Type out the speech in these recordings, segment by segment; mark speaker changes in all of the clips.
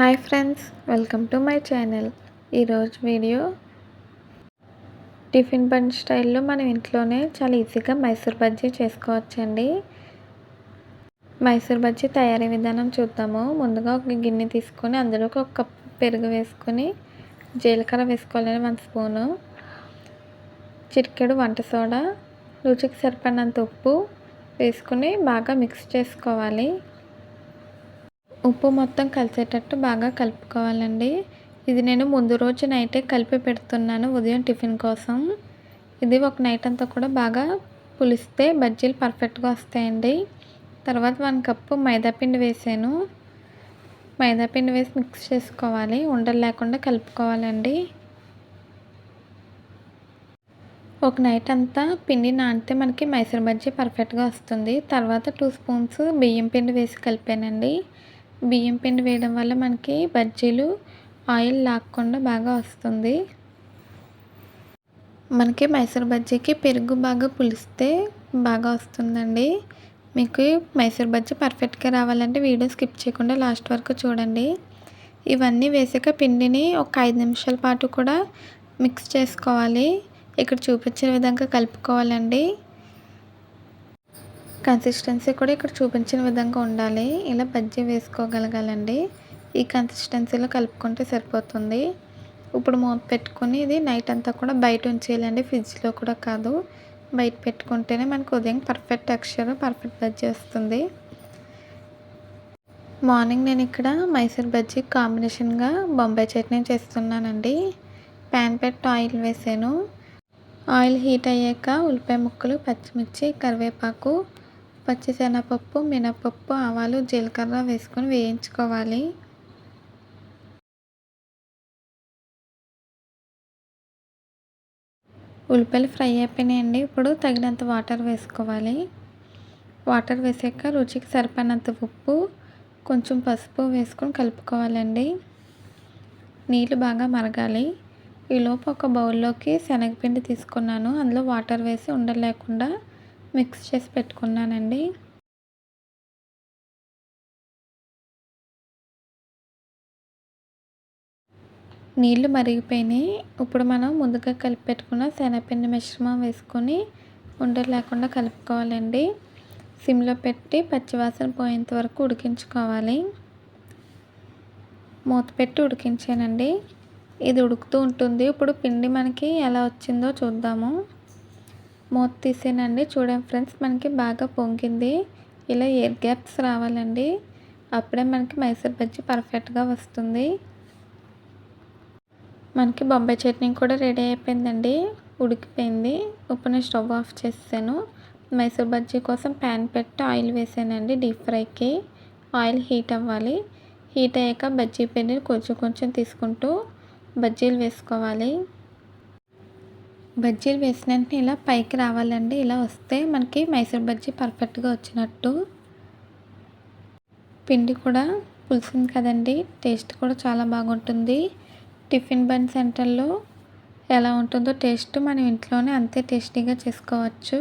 Speaker 1: Hi friends welcome to my channel. ఈరోజు video tiffin బండ్ స్టైల్లో మనం ఇంట్లోనే చాలా ఈజీగా మైసూర్ బజ్జీ చేసుకోవచ్చండి. మైసూర్ బజ్జీ తయారీ విధానం చూద్దాము. ముందుగా ఒక గిన్నె తీసుకొని అందులోకి ఒక కప్ పెరుగు వేసుకొని జీలకర్ర వేసుకోవాలని వన్ స్పూను. చిటికెడు వంట సోడా రుచికి సరిపడినంత ఉప్పు వేసుకుని బాగా మిక్స్ చేసుకోవాలి. ఉప్పు మొత్తం కలిసేటట్టు బాగా కలుపుకోవాలండి. ఇది నేను ముందు రోజు నైటే కలిపి పెడుతున్నాను ఉదయం టిఫిన్ కోసం. ఇది ఒక నైట్ అంతా కూడా బాగా పులిస్తే బజ్జీలు పర్ఫెక్ట్గా వస్తాయండి. తర్వాత వన్ కప్పు మైదాపిండి వేసాను. మైదాపిండి వేసి మిక్స్ చేసుకోవాలి. ఉండలు లేకుండా కలుపుకోవాలండి. ఒక నైట్ అంతా పిండి నానితే మనకి మైసూర్ బజ్జీ పర్ఫెక్ట్గా వస్తుంది. తర్వాత టూ స్పూన్స్ బియ్యం పిండి వేసి కలిపానండి. బియ్యం పిండి వేయడం వల్ల మనకి బజ్జీలు ఆయిల్ లాక్కుండా బాగా వస్తుంది. మనకి మైసూర్ బజ్జీకి పెరుగు బాగా పులిస్తే బాగా వస్తుందండి. మీకు మైసూర్ బజ్జీ పర్ఫెక్ట్గా రావాలంటే వీడియో స్కిప్ చేయకుండా లాస్ట్ వరకు చూడండి. ఇవన్నీ వేసాక పిండిని ఒక ఐదు నిమిషాల పాటు కూడా మిక్స్ చేసుకోవాలి. ఇక్కడ చూపించిన విధంగా కలుపుకోవాలండి. కన్సిస్టెన్సీ కూడా ఇక్కడ చూపించిన విధంగా ఉండాలి. ఇలా బజ్జీ వేసుకోగలగాలండి. ఈ కన్సిస్టెన్సీలో కలుపుకుంటే సరిపోతుంది. ఇప్పుడు మూత పెట్టుకొని ఇది నైట్ అంతా కూడా బయట ఉంచేయాలండి. ఫ్రిడ్జ్లో కూడా కాదు. బయట పెట్టుకుంటేనే మనకు ఉదయం పర్ఫెక్ట్ టెక్స్చర్ పర్ఫెక్ట్ బజ్జీ వస్తుంది. మార్నింగ్ నేను ఇక్కడ మైసూర్ బజ్జీ కాంబినేషన్గా బొంబాయి చట్నీ చేస్తున్నానండి. ప్యాన్ పెట్టి ఆయిల్ వేసాను. ఆయిల్ హీట్ అయ్యాక ఉల్లిపాయ ముక్కలు పచ్చిమిర్చి కరివేపాకు పచ్చిశనగపప్పు మినపప్పు ఆవాలు జీలకర్ర వేసుకొని వేయించుకోవాలి. ఉల్లిపాయలు ఫ్రై అయిపోయినాయండి. ఇప్పుడు తగినంత వాటర్ వేసుకోవాలి. వాటర్ వేసాక రుచికి సరిపడినంత ఉప్పు కొంచెం పసుపు వేసుకొని కలుపుకోవాలండి. నీళ్ళు బాగా మరగాలి. ఈలోపు ఒక బౌల్లోకి శనగపిండి తీసుకున్నాను. అందులో వాటర్ వేసి ఉండలేకుండా మిక్స్ చేసి పెట్టుకున్నానండి. నీళ్ళు మరిగిపోయినాయి. ఇప్పుడు మనం ముందుగా కలిపి పెట్టుకున్న శనగపిండి మిశ్రమం వేసుకొని ఉండలు లేకుండా కలుపుకోవాలండి. సిమ్లో పెట్టి పచ్చివాసన పోయేంత వరకు ఉడికించుకోవాలి. మూత పెట్టి ఉడికించానండి. ఇది ఉడుకుతూ ఉంటుంది. ఇప్పుడు పిండి మనకి ఎలా వచ్చిందో చూద్దాము. మూత తీసేనండి. చూడండి ఫ్రెండ్స్ మనకి బాగా పొంగింది. ఇలా ఎయిర్ గ్యాప్స్ రావాలండి. అప్పుడే మనకి మైసూర్ బజ్జీ పర్ఫెక్ట్గా వస్తుంది. మనకి బొంబాయి చట్నీ కూడా రెడీ అయిపోయిందండి. ఉడికిపోయింది. ఇప్పుడు నేను స్టవ్ ఆఫ్ చేసాను మైసూర్ బజ్జీ కోసం ప్యాన్ పెట్టి ఆయిల్ వేసానండి డీప్ ఫ్రైకి. ఆయిల్ హీట్ అవ్వాలి. హీట్ అయ్యాక బజ్జీ పిండిని కొంచెం కొంచెం తీసుకుంటూ బజ్జీలు వేసుకోవాలి. బజ్జీలు వేసిన వెంటనే ఇలా పైకి రావాలండి. ఇలా వస్తే మనకి మైసూర్ బజ్జీ పర్ఫెక్ట్గా వచ్చినట్టు. పిండి కూడా పులిసింది కదండి. టేస్ట్ కూడా చాలా బాగుంటుంది. టిఫిన్ బన్ సెంటర్లో ఎలా ఉంటుందో టేస్ట్ మనం ఇంట్లోనే అంతే టేస్టీగా చేసుకోవచ్చు.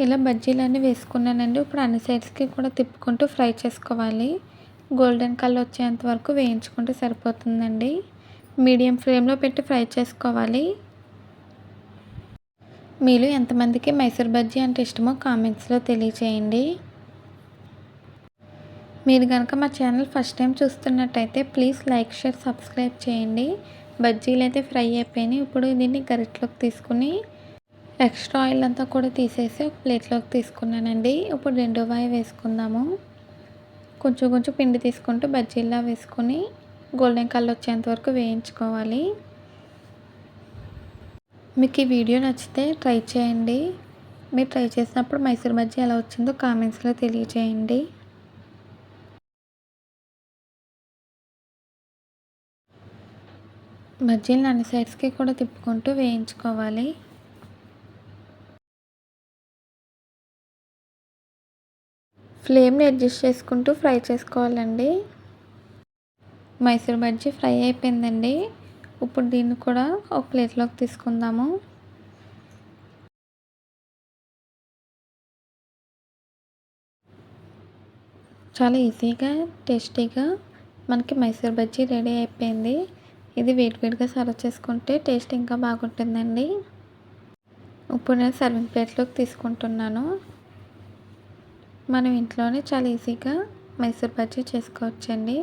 Speaker 1: ఇలా బజ్జీలన్నీ వేసుకున్నానండి. ఇప్పుడు అన్ని సైడ్స్కి కూడా తిప్పుకుంటూ ఫ్రై చేసుకోవాలి. గోల్డెన్ కలర్ వచ్చేంత వరకు వేయించుకుంటే సరిపోతుందండి. మీడియం ఫ్లేమ్లో పెట్టి ఫ్రై చేసుకోవాలి. మీరు ఎంతమందికి మైసూర్ బజ్జీ అంటే ఇష్టమో కామెంట్స్లో తెలియచేయండి. మీరు కనుక మా ఛానల్ ఫస్ట్ టైం చూస్తున్నట్టయితే ప్లీజ్ లైక్ షేర్ సబ్స్క్రైబ్ చేయండి. బజ్జీలు అయితే ఫ్రై అయిపోయినాయి. ఇప్పుడు దీన్ని గరిటలోకి తీసుకుని ఎక్స్ట్రా ఆయిల్ అంతా కూడా తీసేసి ఒక ప్లేట్లోకి తీసుకున్నానండి. ఇప్పుడు రెండో వాయి వేసుకుందాము. కొంచెం కొంచెం పిండి తీసుకుంటూ బజ్జీలా వేసుకొని గోల్డెన్ కలర్ వచ్చేంత వరకు వేయించుకోవాలి. మీకు ఈ వీడియో నచ్చితే ట్రై చేయండి. మీరు ట్రై చేసినప్పుడు మైసూర్ బజ్జీ ఎలా వచ్చిందో కామెంట్స్లో తెలియచేయండి బజ్జీలను అన్ని సైడ్స్కి కూడా తిప్పుకుంటూ వేయించుకోవాలి. ఫ్లేమ్ని అడ్జస్ట్ చేసుకుంటూ ఫ్రై చేసుకోవాలండి. మైసూర్ బజ్జీ ఫ్రై అయిపోయిందండి. ఇప్పుడు దీన్ని కూడా ఒక ప్లేట్లోకి తీసుకుందాము. చాలా ఈజీగా టేస్టీగా మనకి మైసూర్ బజ్జీ రెడీ అయిపోయింది. ఇది వేడివేడిగా సర్వ్ చేసుకుంటే టేస్ట్ ఇంకా బాగుంటుందండి. ఇప్పుడు నేను సర్వింగ్ ప్లేట్లోకి తీసుకుంటున్నాను. మనం ఇంట్లోనే చాలా ఈజీగా మైసూర్ బజ్జీ చేసుకోవచ్చండి.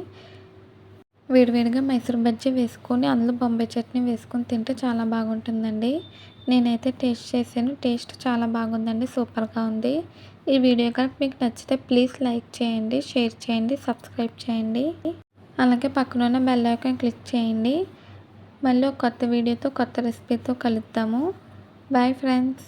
Speaker 1: వేడివేడిగా మైసూర్ బజ్జీ వేసుకొని అందులో బొంబాయి చట్నీ వేసుకొని తింటే చాలా బాగుంటుందండి. నేనైతే టేస్ట్ చేశాను. టేస్ట్ చాలా బాగుందండి. సూపర్గా ఉంది. ఈ వీడియో కనుక మీకు నచ్చితే ప్లీజ్ లైక్ చేయండి షేర్ చేయండి సబ్స్క్రైబ్ చేయండి. అలాగే పక్కన ఉన్న బెల్ ఐకాన్ క్లిక్ చేయండి. మళ్ళీ ఒక కొత్త వీడియోతో కొత్త రెసిపీతో కలుద్దాము. Bye friends.